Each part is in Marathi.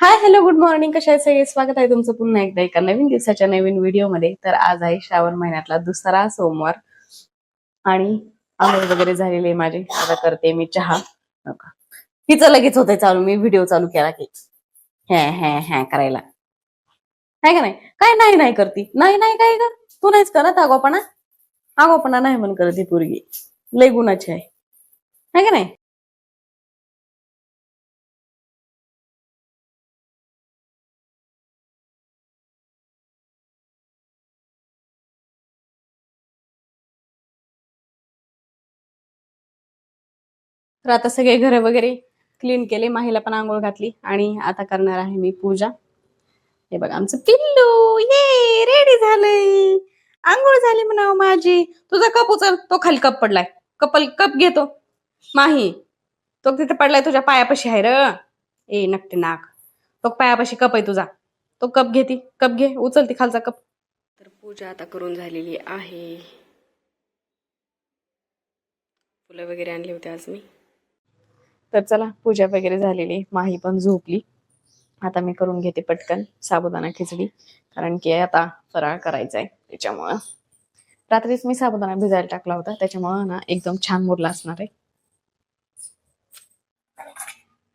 हाय हॅलो गुड मॉर्निंग कशा आहे सगळे? स्वागत आहे तुमचं पुन्हा एकदा एका नवीन दिवसाच्या नवीन व्हिडिओमध्ये. तर आज आहे श्रावण महिन्यातला दुसरा सोमवार. आणि आंघोळ वगैरे झालेली माझी. आता करते मी चहा. नका का. हिचं लगेच होते चालू. मी व्हिडिओ चालू केला की. हॅ हॅ हॅ करायला. आहे का नाही? काय नाही नाही करती. नाही नाही काय का तू नाहीच करत आगोपणा? आगोपणा नाही म्हण करती पोरगी. लय गुणाची आहे. का नाही? तर आता सगळे घर वगैरे क्लीन केले माहीला पण आंघोळ घातली आणि आता करणार आहे मी पूजा. हे बघा आमचं पिल्लू ये रेडी झालंय. आंघोळ झाली म्हणावं माझी. तुझा कप उचल तो खाली कप पडलाय. कपल कप घेतो माही तो तिथे पडलाय तुझ्या पायापाशी आहे र. ए नकटे नाक. तो पायापाशी कप आहे तुझा. तो कप घेती कप घे उचल ती खालचा कप. तर पूजा आता करून झालेली आहे. फुलं वगैरे आणली होती आज मी. तर चला पूजा वगैरे झालेली माही पण झोपली. आता मी करून घेते पटकन साबुदाणा खिचडी कारण की आता फराळ करायचा आहे त्याच्यामुळं. रात्रीच मी साबुदाणा भिजायला टाकला होता त्याच्यामुळं ना एकदम छान मुरला असणार आहे.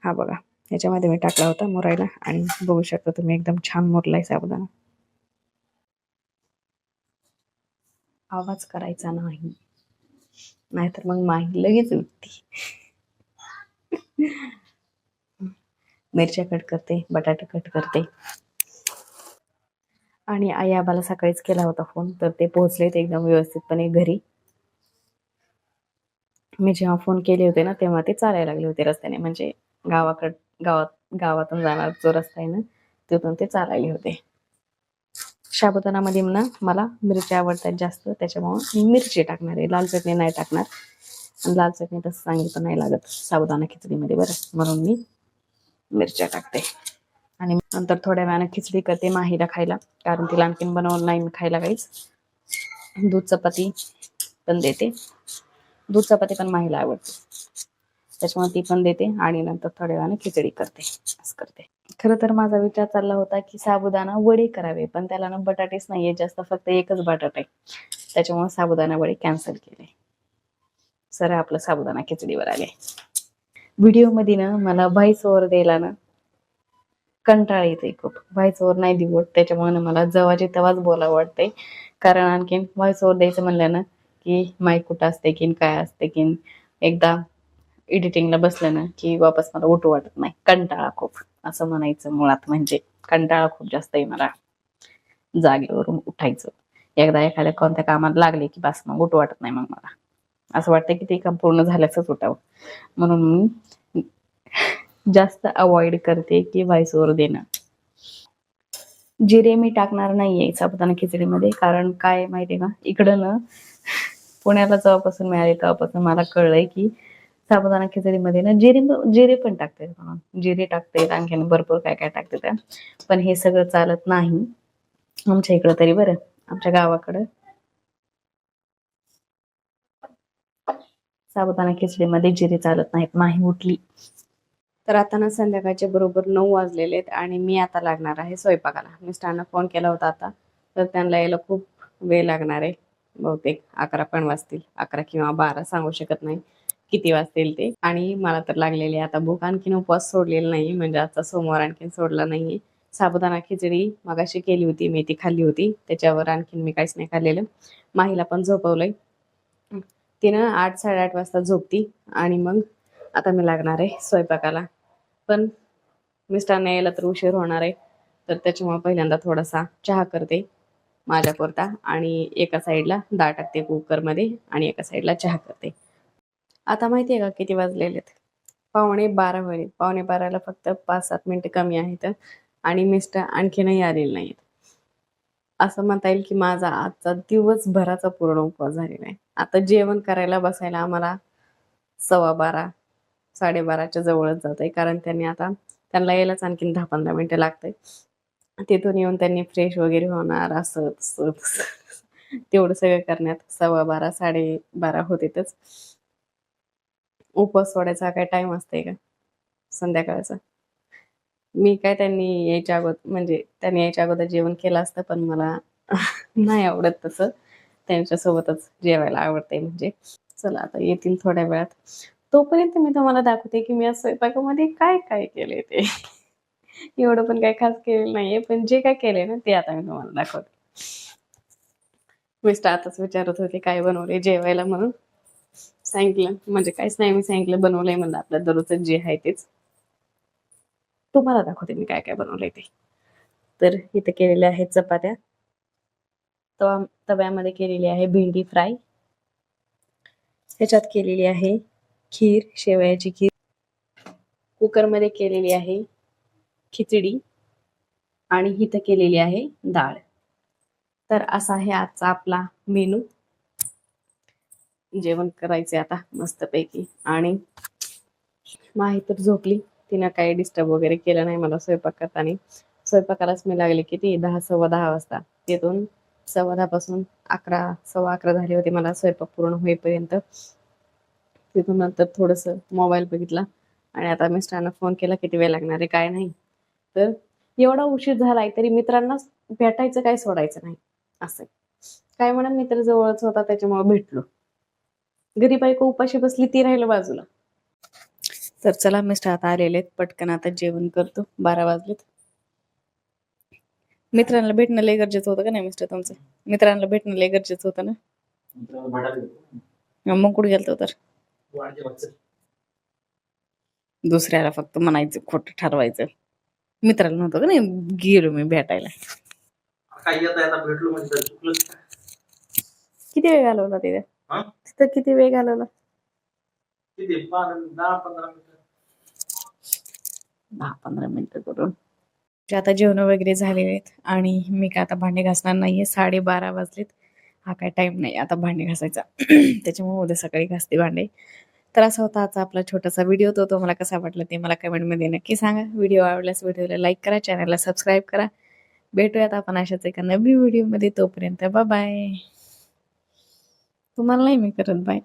हा बघा ह्याच्यामध्ये मी टाकला होता मुरायला आणि बघू शकता तुम्ही एकदम छान मुरलाय साबुदाणा. आवाज करायचा नाही. नाहीतर मग माही लगेच उठती. मिरच्या कट करते बटाटा कट करते. आणि आई आबाला सकाळीच केला होता फोन तर ते पोहोचलेत एकदम व्यवस्थितपणे घरी. मी जेव्हा फोन केले होते ना तेव्हा ते चालायला लागले होते रस्त्याने म्हणजे गावाकड गावात गावातून जाणार जो रस्ता आहे ना तिथून ते चालायले होते. शाबुदानामध्ये ना मला मिरची आवडतात जास्त त्याच्यामुळं मिरची टाकणार आहे लाल चटणी नाही टाकणार. लाल चटणी तसं सांगितलं नाही लागत. साबुदाणा खिचडीमध्ये बरं. म्हणून मी मिरच्या टाकते. आणि नंतर थोड्या वेळानं खिचडी करते माहीला खायला. कारण तिला आणखीन बनवून नाही मी खायला काहीच. दूध चपाती पण देते. दूध चपाती पण माहीला आवडते. त्याच्यामुळे ती पण देते आणि नंतर थोड्या वेळानं खिचडी करते. असं करते. खरं तर माझा विचार चालला होता की साबुदाणा वडे करावे पण त्याला ना बटाटेच नाहीये. जास्त फक्त एकच बटाटा आहे. त्याच्यामुळे साबुदाणा वडे कॅन्सल केले. सर आपलं साबुदाणा खिचडीवर आले. व्हिडिओमध्ये ना मला व्हॉइस ओव्हर द्यायला ना कंटाळ येते खूप. व्हॉइस ओव्हर नाही दिवत त्याच्यामुळे मला जवाचे तेव्हाच बोलावं वाटतंय. कारण आणखीन व्हॉइस ओव्हर द्यायचं म्हणलं ना की माईक कुठं असते की काय असते की एकदा एडिटिंगला बसलं ना की वापस मला उठू वाटत नाही. कंटाळा खूप. असं म्हणायचं मुळात म्हणजे. कंटाळा खूप जास्त आहे मला. जागेवरून उठायचं. एकदा एखाद्या कोणत्या कामात लागले की बस मग उठू वाटत नाही मग मला. असं वाटतं की ते काम पूर्ण झाल्याचंच उठावं. म्हणून मी जास्त अवॉइड करते की व्हॉइसवर देणं. जिरे मी टाकणार नाहीये साबुदाणा खिचडीमध्ये कारण काय माहितीये का? इकडं ना पुण्याला जेव्हापासून मिळाले तेव्हापासून मला कळलंय की साबुदाणा खिचडीमध्ये ना जिरे जिरे पण टाकते म्हणून जिरे टाकते आणखीन भरपूर काय काय टाकते पण हे सगळं चालत नाही. आमच्या इकडं तरी बरं. आमच्या गावाकडं साबुदाणा खिचडीमध्ये जिरे चालत नाहीत माही उठली. तर आता ना संध्याकाळचे बरोबर नऊ वाजलेले आहेत आणि मी आता लागणार आहे स्वयंपाकाला. मिस्टरांना फोन केला होता आता. तर त्यांना यायला खूप वेळ लागणार आहे. बहुतेक अकरा पण वाजतील. अकरा किंवा बारा सांगू शकत नाही किती वाजतील ते. आणि मला तर लागलेली आता भूक. आणखीन उपवास सोडलेला नाही. म्हणजे आजचा सोमवार आणखीन सोडला नाहीये. साबुदाणा खिचडी मगाशी केली होती. मी ती खाल्ली होती. त्याच्यावर आणखीन मी काहीच नाही खाल्लेलं. माहीला पण झोपवलंय. तिनं आठ साडेआठ वाजता झोपती आणि मग आता मी लागणार आहे स्वयंपाकाला. पण मिस्टरांना यायला तर उशीर होणार आहे तर त्याच्यामुळे पहिल्यांदा थोडासा चहा करते माझ्यापुरता आणि एका साईडला डाळ टाकते कुकरमध्ये आणि एका साईडला चहा करते. आता माहिती आहे का किती वाजलेले आहेत? पावणे बारा वाजले पावणे बाराला फक्त पाच सात मिनिटं कमी आहेत आणि मिस्टर आणखीनही आलेले नाहीत. असं म्हणता येईल की माझा आजचा दिवसभराचा पूर्ण उपवास झालेला आहे. आता जेवण करायला बसायला आम्हाला सव्वा बारा साडेबाराच्या जवळच जात आहे कारण त्यांनी आता त्यांना यायलाच आणखीन दहा पंधरा मिनिटं लागतंय. तिथून येऊन त्यांनी फ्रेश वगैरे होणार असं तसं तसं. तेवढं सगळं करण्यात सव्वा बारा साडे बारा होतेच उपवास सोडायचा काय टाइम असते का? संध्याकाळचा. मी काय त्यांनी यायच्या अगोदर म्हणजे त्यांनी यायच्या अगोदर जेवण केलं असतं पण मला नाही आवडत तसं. त्यांच्यासोबतच जेवायला आवडते म्हणजे. चला आता येतील थोड्या वेळात. तोपर्यंत मी तुम्हाला दाखवते की मी आज स्वयंपाकामध्ये काय काय केले ते. एवढं पण काय खास केलेलं नाहीये पण जे काय केले ना ते आता मी तुम्हाला दाखवते. मिस्टर आताच विचारत होते काय बनवले जेवायला म्हणून. सांगितलं म्हणजे काहीच नाही मी सांगितलं बनवलंय म्हणलं आपलं दररोजच जे आहे तेच. तुम्हाला दाखवते मी काय काय बनवलंय ते. तर इथे केलेल्या आहेत चपात्या. तवा तव्यामध्ये केलेली आहे भेंडी फ्राय. ह्याच्यात केलेली आहे खीर शेवयाची खीर. कुकरमध्ये केलेली आहे खिचडी आणि इथं केलेली आहे डाळ. तर असा आहे आजचा आपला मेनू. जेवण करायचे आता मस्तपैकी. आणि माही तर झोपली. तिनं काही डिस्टर्ब वगैरे केलं नाही. मला स्वयंपाक करताना. स्वयंपाकालाच मी लागले किती? दहा सव्वा दहा वाजता. तिथून सव्वादापासून अकरा सव्वा अकरा झाले होते. मला स्वयंपाक पूर्ण होईपर्यंत. तिथून नंतर थोडंसं मोबाईल बघितला. आणि आता मिस्टरांना फोन केला किती वेळ लागणार आहे काय नाही. तर एवढा उशीर झालाय तरी मित्रांना भेटायचं काय सोडायचं नाही. असं काय म्हणा मित्र जवळच होता त्याच्यामुळे भेटलो. घरी बायको उपाशी बसली ती राहिलं बाजूला. तर चला मिस्टर आता आलेले आहेत. पटकन आता जेवण करतो. बारा वाजलेत. मित्रांना भेटणं लय गरजेचं होतं का नाही मिस्टर तुमचं? मित्रांना भेटणं लय गरजेचं होतं ना? मग कुठे गेलतो तर? दुसऱ्याला फक्त म्हणायचं खोटं ठरवायचं. मित्राला नव्हतं का नाही गेलो मी भेटायला. म्हणजे किती वेळ घालवला तिथे? हा? तिथं किती वेळ घालवला? दहा पंधरा मिनिटं करून. जे आता जेवण वगैरे झालेले आहेत आणि मी काय आता भांडे घासणार नाहीये साडेबारा वाजलेत. हा काय टाइम नाही आता भांडे घासायचा. त्याच्यामुळे उद्या सकाळी घासते भांडे. तर असा होता आजचा आपला छोटासा व्हिडिओ तो तुम्हाला कसा वाटला ते मला कमेंटमध्ये नक्की सांगा. व्हिडिओ आवडल्यास व्हिडिओला लाईक करा चॅनलला सबस्क्राईब करा. भेटूयात आपण अशाच एका नवीन व्हिडिओमध्ये तोपर्यंत बाय तुम्हाला नाही मी करत बाय